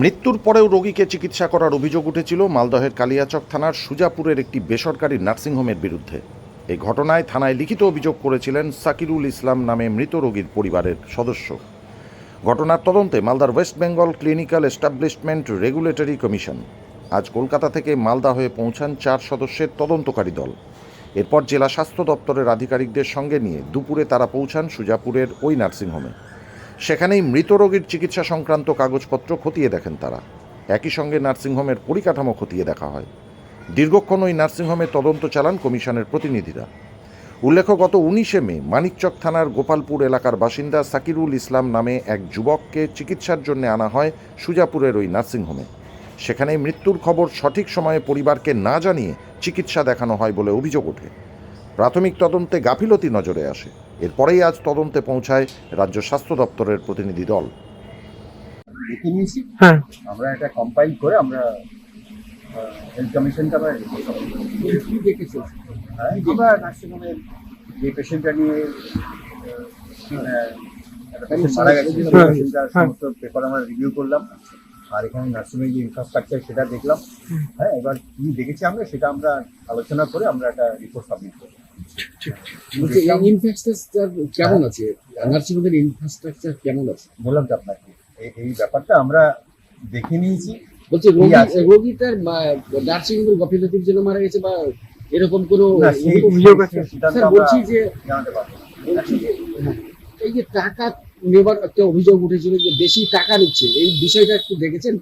মৃত্যুর পরেও রোগীকে চিকিৎসা করার অভিযোগ উঠেছিল মালদহের কালিয়াচক থানার সুজাপুরের একটি বেসরকারি নার্সিংহোমের বিরুদ্ধে। এই ঘটনায় থানায় লিখিত অভিযোগ করেছিলেন সাকিরুল ইসলাম নামে মৃত রোগীর পরিবারের সদস্য। ঘটনার তদন্তে মালদার West Bengal clinical establishment regulatory commission আজ কলকাতা থেকে মালদা হয়ে পৌঁছান চার সদস্যের তদন্তকারী দল। এরপর জেলা স্বাস্থ্য দপ্তরের আধিকারিকদের সঙ্গে নিয়ে দুপুরে তারা পৌঁছান সুজাপুরের ওই নার্সিংহোমে। সেখানেই মৃত রোগীর চিকিৎসা সংক্রান্ত কাগজপত্র খতিয়ে দেখেন তারা। একই সঙ্গে নার্সিংহোমের পরিকাঠামো খতিয়ে দেখা হয়। দীর্ঘক্ষণ ওই নার্সিংহোমে তদন্ত চালান কমিশনের প্রতিনিধিরা। উল্লেখ্য, গত উনিশে মে মানিকচক থানার গোপালপুর এলাকার বাসিন্দা সাকিরুল ইসলাম নামে এক যুবককে চিকিৎসার জন্য আনা হয় সুজাপুরের ওই নার্সিংহোমে। সেখানে মৃত্যুর খবর সঠিক সময়ে পরিবারকে না জানিয়ে চিকিৎসা দেখানো হয় বলে অভিযোগ ওঠে। প্রাথমিক তদন্তে গাফিলতি নজরে আসে। এরপরেই আজ তদন্তে পৌঁছায় রাজ্য স্বাস্থ্য দপ্তরের প্রতিনিধি দল। দেখে নিয়েছি হ্যাঁ। আমরা এটা কম্পাইল করে আমরা হেলথ কমিশনকে আমরা দেখেছ? হ্যাঁ, আমরা নার্সিংহোমের যে পেশেন্টটা নিয়ে patient মারা গেছে হ্যাঁ, হ্যাঁ। সমস্ত পেপার আমরা রিভিউ করলাম। আর এখানে নার্সিংহোমের যে ইনফ্রাস্ট্রাকচার সেটা দেখলাম। হ্যাঁ এবার কি দেখেছি আমরা সেটা আমরা আলোচনা করে আমরা একটা রিপোর্ট সাবমিট করব। এই ইনফ্রাস্ট্রাকচার কেমন আছে? নার্সিং হোমের ইনফ্রাস্ট্রাকচার কেমন আছে? বললাম তো আপনাকে এই- ব্যাপারটা আমরা দেখে নিয়েছি। বলছি রোগী তার নার্সিং হোমের গফিলতির জন্য মারা গেছে বা এরকম কোনো বলছি যে এই যে টাকা নেবার একটা অভিযোগ উঠেছিল যে বেশি টাকা নিচ্ছে এই বিষয়টা একটু দেখেছেন?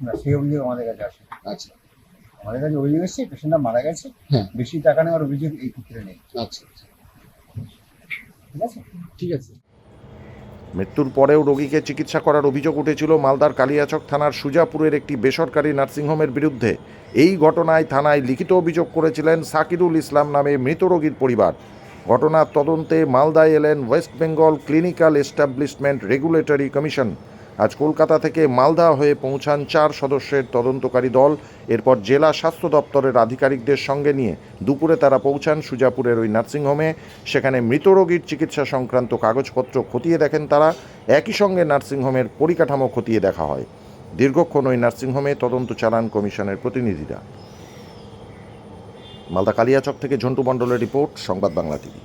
না সেই অভিযোগ আমাদের কাছে আসে আচ্ছা। আমাদের কাছে অভিযোগ এসেছে পেশেন্টটা মারা গেছে। হ্যাঁ। বেশি টাকা নেওয়ার অভিযোগ এই ক্ষেত্রে নেই। আচ্ছা আচ্ছা। ঠিক আছে? ঠিক আছে। মৃত্যুর পরেও রোগীকে চিকিৎসা করার অভিযোগ উঠেছিল মালদার কালিয়াচক থানার সুজাপুরের একটি বেসরকারি নার্সিংহোমের বিরুদ্ধে। এই ঘটনায় থানায় লিখিত অভিযোগ করেছিলেন সাকিরুল ইসলাম নামে মৃত রোগীর পরিবার। ঘটনার তদন্তে মালদায় এলেন West Bengal clinical establishment regulatory commission. আজ কলকাতা থেকে মালদা হয়ে পৌঁছান চার সদস্যের তদন্তকারী দল। এরপর জেলা স্বাস্থ্য দপ্তরের আধিকারিকদের সঙ্গে নিয়ে দুপুরে তারা পৌঁছান সুজাপুরের ওই নার্সিংহোমে। সেখানে মৃত রোগীর চিকিৎসা সংক্রান্ত কাগজপত্র খতিয়ে দেখেন তারা। একই সঙ্গে নার্সিংহোমের পরিকাঠামো খতিয়ে দেখা হয়। দীর্ঘক্ষণ ওই নার্সিংহোমে তদন্ত চালান কমিশনের প্রতিনিধিরা। মালদা কালিয়াচক থেকে ঝন্টু মণ্ডলের রিপোর্ট, সংবাদ বাংলা টিভি।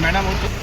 मैडम वो तो